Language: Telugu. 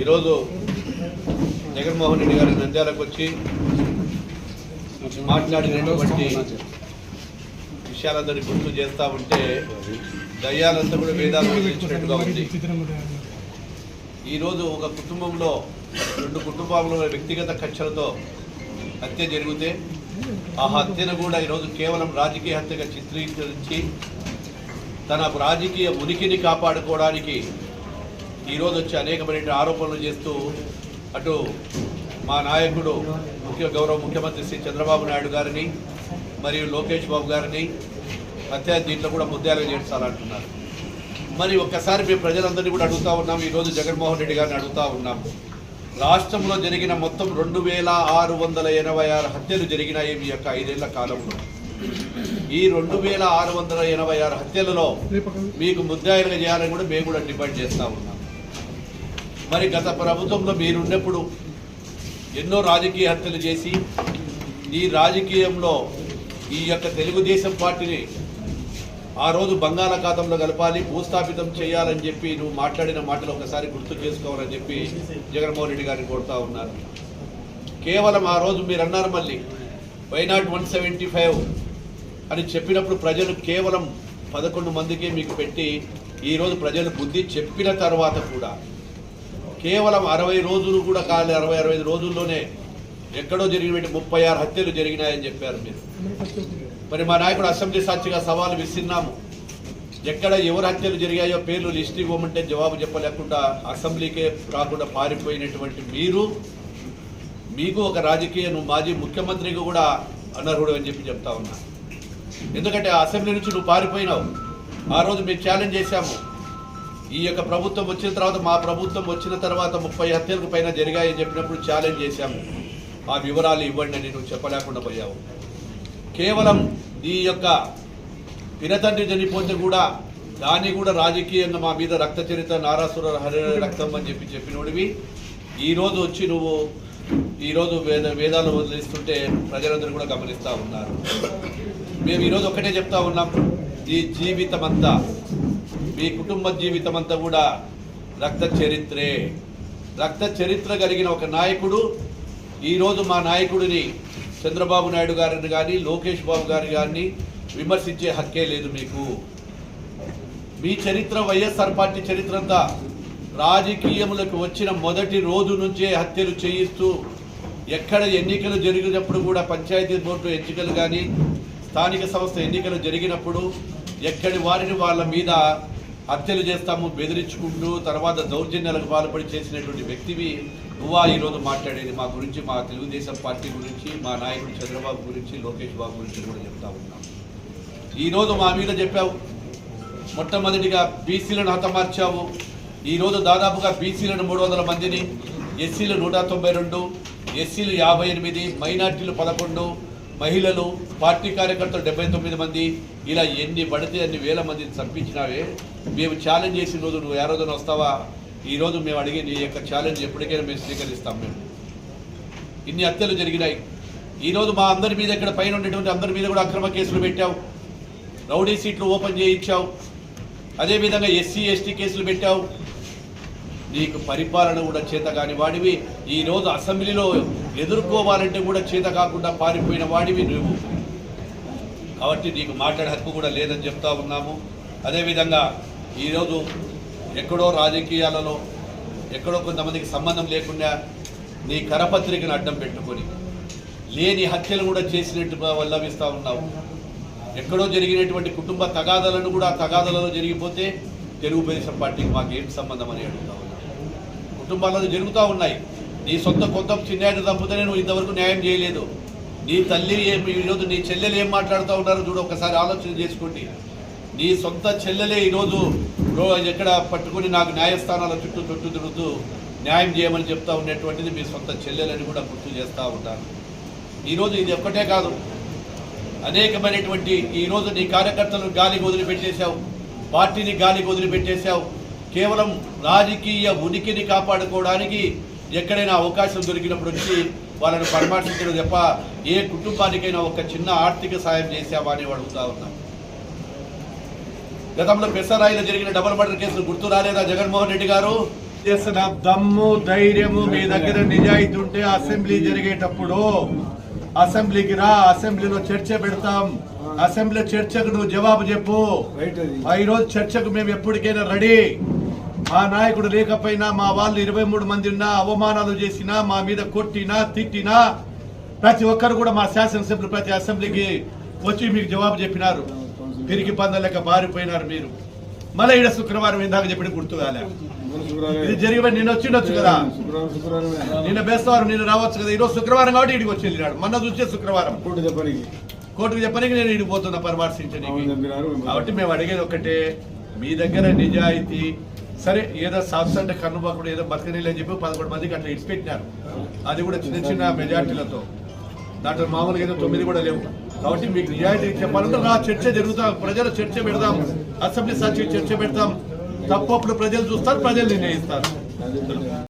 ఈరోజు జగన్మోహన్ రెడ్డి గారి నంద్యాలకు వచ్చి మాట్లాడినటువంటి విషయాలందరినీ గుర్తు చేస్తా ఉంటే దయ్యాలంతా కూడా వేదాలు ఉంది. ఈరోజు ఒక కుటుంబంలో రెండు కుటుంబాల్లో వ్యక్తిగత కక్షలతో హత్య జరిగితే ఆ హత్యను కూడా ఈరోజు కేవలం రాజకీయ హత్యగా చిత్రీకరించి తన రాజకీయ ఉనికిని కాపాడుకోవడానికి ఈరోజు వచ్చి అనేకమైన ఆరోపణలు చేస్తూ అటు మా నాయకుడు ముఖ్య గౌరవ ముఖ్యమంత్రి శ్రీ చంద్రబాబు నాయుడు గారిని మరియు లోకేష్ బాబు గారిని హత్య దీంట్లో కూడా ముద్దాలు చేస్తారంటున్నారు మరి ఒక్కసారి మేము ప్రజలందరినీ కూడా అడుగుతా ఉన్నాం. ఈరోజు జగన్మోహన్ రెడ్డి గారిని అడుగుతా ఉన్నాం. రాష్ట్రంలో జరిగిన మొత్తం రెండు వేల ఆరు వందల ఎనభై ఆరు హత్యలు జరిగినాయి మీ యొక్క ఐదేళ్ళ కాలంలో. ఈ రెండు వేల ఆరు వందల ఎనభై ఆరు హత్యలలో మీకు ముద్దాయిలుగా చేయాలని కూడా మేము కూడా డిమాండ్ చేస్తూ ఉన్నాం. మరి గత ప్రభుత్వంలో మీరున్నప్పుడు ఎన్నో రాజకీయ హత్యలు చేసి ఈ రాజకీయంలో ఈ యొక్క తెలుగుదేశం పార్టీని ఆ రోజు బంగాళాఖాతంలో కలపాలి భూస్థాపితం చేయాలని చెప్పి నువ్వు మాట్లాడిన మాటలు ఒకసారి గుర్తు చేసుకోవాలని చెప్పి జగన్మోహన్ రెడ్డి గారిని కోరుతా ఉన్నారు కేవలం ఆ రోజు మీరు అన్నారు మళ్ళీ వైనాట్ వన్ సెవెంటీ ఫైవ్ అని చెప్పినప్పుడు ప్రజలు కేవలం పదకొండు మందికి మీకు పెట్టి ఈరోజు ప్రజలు బుద్ధి చెప్పిన తర్వాత కూడా కేవలం అరవై రోజులు కూడా కాలే అరవై అరవై రోజుల్లోనే ఎక్కడో జరిగినటువంటి ముప్పై ఆరు హత్యలు జరిగినాయని చెప్పారు మీరు. మరి మా నాయకుడు అసెంబ్లీ సాక్షిగా సవాలు విసిన్నాము ఎక్కడ ఎవరు హత్యలు జరిగాయో పేర్లు లిస్ట్ ఇవ్వమంటే జవాబు చెప్పలేకుండా అసెంబ్లీకే రాకుండా పారిపోయినటువంటి మీరు మీకు ఒక రాజకీయ నువ్వు మాజీ ముఖ్యమంత్రికి కూడా అనర్హుడు అని చెప్పి చెప్తా ఉన్నా. ఎందుకంటే అసెంబ్లీ నుంచి నువ్వు పారిపోయినావు. ఆ రోజు మేము ఛాలెంజ్ చేశాము. ఈ యొక్క ప్రభుత్వం వచ్చిన తర్వాత మా ప్రభుత్వం వచ్చిన తర్వాత ముప్పై హత్యలకు పైన జరిగాయని చెప్పినప్పుడు ఛాలెంజ్ చేశాము. ఆ వివరాలు ఇవ్వండి అని నువ్వు చెప్పలేకుండా పోయావు. కేవలం ఈ యొక్క పినతండ్రి చనిపోతే కూడా దాన్ని కూడా రాజకీయంగా మా మీద రక్త చరిత్ర నారాసుర హరి రక్తం అని చెప్పి చెప్పినోడివి. ఈరోజు వచ్చి నువ్వు ఈరోజు వేద వేదాలు వదిలిస్తుంటే ప్రజలందరూ కూడా గమనిస్తూ ఉన్నారు. మేము ఈరోజు ఒకటే చెప్తా ఉన్నాం. ఈ జీవితం అంతా మీ కుటుంబ జీవితం అంతా కూడా రక్త చరిత్రే. రక్త చరిత్ర కలిగిన ఒక నాయకుడు ఈరోజు మా నాయకుడిని చంద్రబాబు నాయుడు గారిని కానీ లోకేష్ బాబు గారి గారిని విమర్శించే హక్కే లేదు మీకు. మీ చరిత్ర వైఎస్ఆర్ పార్టీ చరిత్ర అంతా రాజకీయములకు వచ్చిన మొదటి రోజు నుంచే హత్యలు చేయిస్తూ ఎక్కడ ఎన్నికలు జరిగినప్పుడు కూడా పంచాయతీ బోర్డు ఎన్నికలు కానీ స్థానిక సంస్థ ఎన్నికలు జరిగినప్పుడు ఎక్కడి వారిని వాళ్ళ మీద హత్యలు చేస్తాము బెదిరించుకుంటూ తర్వాత దౌర్జన్యాలకు పాల్పడి చేసినటువంటి వ్యక్తివి నువ్వా ఈరోజు మాట్లాడేది మా గురించి మా తెలుగుదేశం పార్టీ గురించి మా నాయకుడు చంద్రబాబు గురించి లోకేష్ బాబు గురించి కూడా చెప్తా ఉన్నాం. ఈరోజు మా మీద చెప్పావు మొట్టమొదటిగా బీసీలను హతమార్చావు. ఈరోజు దాదాపుగా బీసీలను మూడు వందల మందిని ఎస్సీలు నూట తొంభై రెండు ఎస్సీలు యాభై ఎనిమిది మైనార్టీలు పదకొండు మహిళలు పార్టీ కార్యకర్తలు డెబ్బై తొమ్మిది మంది. ఇలా ఎన్ని పడితే అన్ని వేల మందిని చంపించినావే. మేము ఛాలెంజ్ చేసిన రోజు నువ్వు ఏ రోజున వస్తావా? ఈరోజు మేము అడిగే నీ యొక్క ఛాలెంజ్ ఎప్పటికైనా మేము స్వీకరిస్తాం మేము. ఇన్ని హత్యలు జరిగినాయి. ఈరోజు మా అందరి మీద ఇక్కడ పైన ఉండేటువంటి అందరి మీద కూడా అక్రమ కేసులు పెట్టావు. రౌడీ సీట్లు ఓపెన్ చేయించావు. అదేవిధంగా ఎస్సీ ఎస్టీ కేసులు పెట్టావు. నీకు పరిపాలన కూడా చేత కాని వాడివి. ఈరోజు అసెంబ్లీలో ఎదుర్కోవాలంటే కూడా చేత కాకుండా పారిపోయిన వాడివి నువ్వు. కాబట్టి నీకు మాట్లాడే హక్కు కూడా లేదని చెప్తా ఉన్నాము. అదేవిధంగా ఈరోజు ఎక్కడో రాజకీయాలలో ఎక్కడో కొంతమందికి సంబంధం లేకుండా నీ కరపత్రికను అడ్డం పెట్టుకొని లేని హత్యలు కూడా చేసినట్టు వల్లవిస్తూ ఉన్నావు. ఎక్కడో జరిగినటువంటి కుటుంబ తగాదలను కూడా ఆ జరిగిపోతే తెలుగుదేశం పార్టీకి మాకు ఏం సంబంధం అని అడుగుతా ఉన్నాను కుటుంబాలలో జరుగుతూ ఉన్నాయి. నీ సొంత కొంత చిన్నాడు చంపుతూనే నువ్వు ఇంతవరకు న్యాయం చేయలేదు. నీ తల్లి ఏం ఈరోజు నీ చెల్లెలు ఏం మాట్లాడుతూ ఉన్నారో చూడు ఒకసారి ఆలోచన చేసుకోండి. నీ సొంత చెల్లెలే ఈరోజు ఎక్కడ పట్టుకొని నాకు న్యాయస్థానాల చుట్టూ చుట్టూ తిరుగుతూ న్యాయం చేయమని చెప్తా ఉండేటువంటిది మీ సొంత చెల్లెలని కూడా గుర్తు చేస్తూ ఉంటాను. ఈరోజు ఇది ఒక్కటే కాదు. అనేకమైనటువంటి ఈరోజు నీ కార్యకర్తలు గాలికి వదిలిపెట్టేశావు పార్టీని గాలికి వదిలిపెట్టేశావు కేవలం రాజకీయ ఉనికిని కాపాడుకోవడానికి ఎక్కడైనా అవకాశం దొరికినప్పుడు వచ్చి వాళ్ళని పరామర్శించడం తప్ప ఏ కుటుంబానికైనా ఒక చిన్న ఆర్థిక సాయం చేశామా అని అడుగుతా ఉన్నాను గతంలో పెసరాయిలో జరిగిన డబుల్ మర్డర్ కేసులు గుర్తు రాలేదా జగన్మోహన్ రెడ్డి గారు? చేసిన దమ్ము ధైర్యము మీ దగ్గర నిజాయితీ ఉంటే అసెంబ్లీ జరిగేటప్పుడు అసెంబ్లీకి రా అసెంబ్లీలో చర్చ పెడతాం. అసెంబ్లీ చర్చకు నువ్వు జవాబు చెప్పు. రైట్ ఈరోజు చర్చకు మేము ఎప్పటికైనా రెడీ. మా నాయకుడు లేకపోయినా మా వాళ్ళు ఇరవై మూడు మంది ఉన్నా అవమానాలు చేసినా మా మీద కొట్టినా తిట్టినా ప్రతి ఒక్కరు కూడా మా శాసనసభ్యులు ప్రతి అసెంబ్లీకి వచ్చి మీకు జవాబు చెప్పినారు. తిరిగి పందలేక బారిపోయినారు మీరు. మళ్ళీ ఈడ శుక్రవారం ఇందాక చెప్పిన గుర్తు కాలే. మన శుక్రవారం ఇది జరిగిపోయి నిన్న వచ్చిండొచ్చు కదా. నిన్న బేస్తవారం నిన్న రావచ్చు కదా. ఈరోజు శుక్రవారం కాబట్టి ఇడికి వచ్చి వెళ్ళినాడు. మొన్న చూసే శుక్రవారం. కోర్టుకు చెప్పడానికి నేను ఇడికి పోతున్నా పరామర్శించడానికి కాబట్టి మేము అడిగేది ఒకటే. మీ దగ్గర నిజాయితీ. సరే ఏదో సాఫ్స్ అంటే కన్నుబాకుడు ఏదో బతకనీళ్ళు అని చెప్పి పదకొండు మందికి అట్లా ఇడిచిపెట్టినారు. అది కూడా చిన్న చిన్న మెజార్టీలతో దాంట్లో మామూలుగా అయితే తొమ్మిది కూడా లేవు. కాబట్టి మీకు రియాలిటీ చెప్పాలంటే నా చర్చ జరుగుతాం. ప్రజల చర్చ పెడదాం అసెంబ్లీ సచివ చర్చ పెడతాం. తప్పప్పుడు ప్రజలు చూస్తారు ప్రజలు నిర్ణయిస్తారు.